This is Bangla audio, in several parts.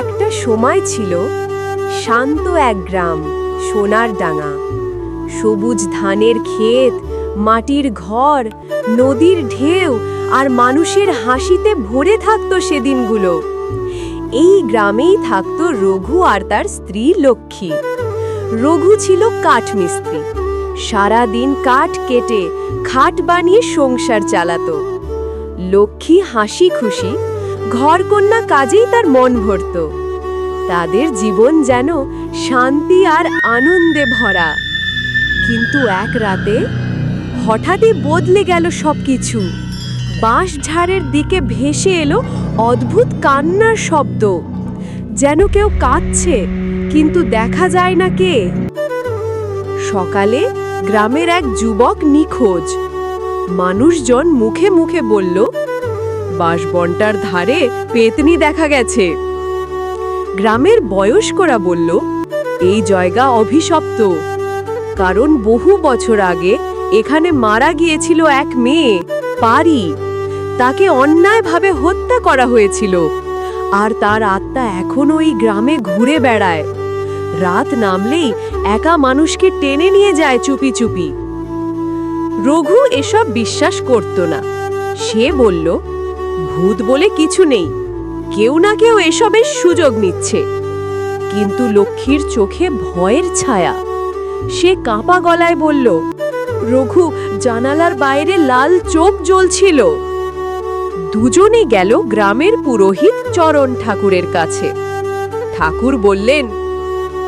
একটা সময় ছিল শান্ত এক গ্রাম, সোনার ডাঙা। সবুজ ধানের ক্ষেত, মাটির ঘর, নদীর ঢেউ আর মানুষের হাসিতে ভরে থাকতো সেদিনগুলো। এই গ্রামেই থাকত রঘু আর তার স্ত্রী লক্ষ্মী। রঘু ছিল কাঠমিস্ত্রি সারা দিন কাঠ কেটে, খাট বানিয়ে সংসার চালাত। লক্ষ্মী হাসি খুশি ঘরকন্যা কাজেই তার মন ভরত। তাদের জীবন যেন শান্তি আর আনন্দে ভরা। কিন্তু এক রাতে হঠাৎই বদলে গেল সবকিছু। বাঁশ ঝাড়ের দিকে ভেসে এলো অদ্ভুত কান্নার শব্দ। যেন কেউ কাঁদছে, কিন্তু দেখা যায় না কে। সকালে গ্রামের এক যুবক নিখোঁজ। মানুষজন মুখে মুখে বলল বাঁশবনটার ধারে পেতনি দেখা গেছে। গ্রামের বয়স্করা বলল, এই জায়গা অভিশপ্ত। কারণ বহু বছর আগে এখানে মারা গিয়েছিল এক মেয়ে, পারি। তাকে অন্যায়ভাবে হত্যা করা হয়েছিল। আর তার আত্মা এখনও এই গ্রামে ঘুরে বেড়ায়। রাত নামলেই একা মানুষকে টেনে নিয়ে যায় চুপি চুপি। রঘু এসব বিশ্বাস করত না। সে বলল ভূত বলে কিছু নেই। কেউ না কেউ এসবের সুযোগ নিচ্ছে। কিন্তু লক্ষ্মীর চোখে ভয়ের ছায়া। সে কাঁপা গলায় বলল, রঘু, জানালার বাইরে লাল চোখ জ্বলছিল। দুজনে গেল গ্রামের পুরোহিত চরণ ঠাকুরের কাছে। ঠাকুর বললেন,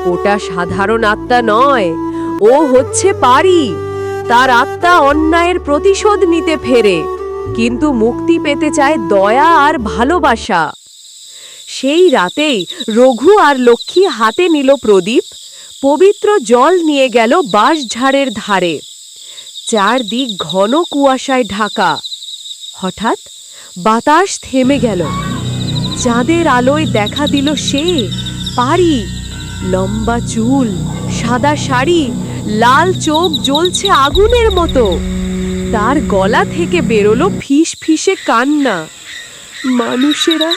ওটা সাধারণ আত্মা নয়। ও হচ্ছে পারি। তার আত্মা অন্যায়ের প্রতিশোধ নিতে ফেরে। কিন্তু মুক্তি পেতে চায় দয়া আর ভালোবাসা। সেই রাতেই রঘু আর লক্ষ্মী হাতে নিল প্রদীপ, পবিত্র জল নিয়ে গেল বাঁশঝাড়ের ধারে। চারদিক ঘন কুয়াশায় ঢাকা। হঠাৎ বাতাস থেমে গেল। চাঁদের আলোয় দেখা দিল সে পারি লম্বা চুল, সাদা শাড়ি, লাল চোখ জ্বলছে আগুনের মতো। তার গলা থেকে বেরোলো ফিস ফিসে কান্না। মানুষেরা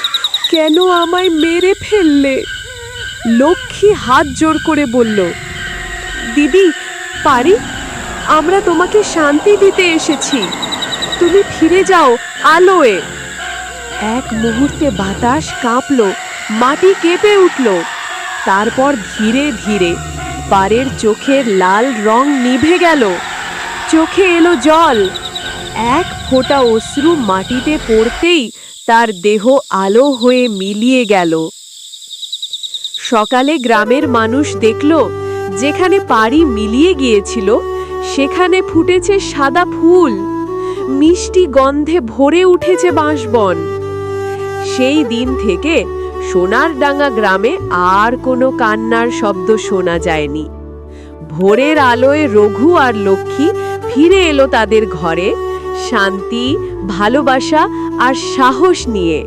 কেন আমায় মেরে ফেললে? লক্ষ্মী হাত জোর করে বলল, দিদি, পারি? আমরা তোমাকে শান্তি দিতে এসেছি। তুমি ফিরে যাও আলোয়। এক মুহূর্তে বাতাস কাঁপল, মাটি কেঁপে উঠল। তারপর ধীরে ধীরে পারের চোখের লাল রং নিভে গেল। চোখে এলো জল। এক ফোঁটা অশ্রু মাটিতে পড়তেই তার দেহ আলো হয়ে মিলিয়ে গেল। সকালে গ্রামের মানুষ দেখল, যেখানে পাড়ি মিলিয়ে গিয়েছিল, সেখানে ফুটেছে সাদা ফুল। মিষ্টি গন্ধে ভরে উঠেছে বাঁশবন। সেই দিন থেকে সোনারডাঙ্গা গ্রামে আর কোনো কান্নার শব্দ শোনা যায়নি। ভোরের আলোয় রঘু আর লক্ষ্মী ফিরে এলো তাদের ঘরে শান্তি ভালোবাসা আর সাহস নিয়ে।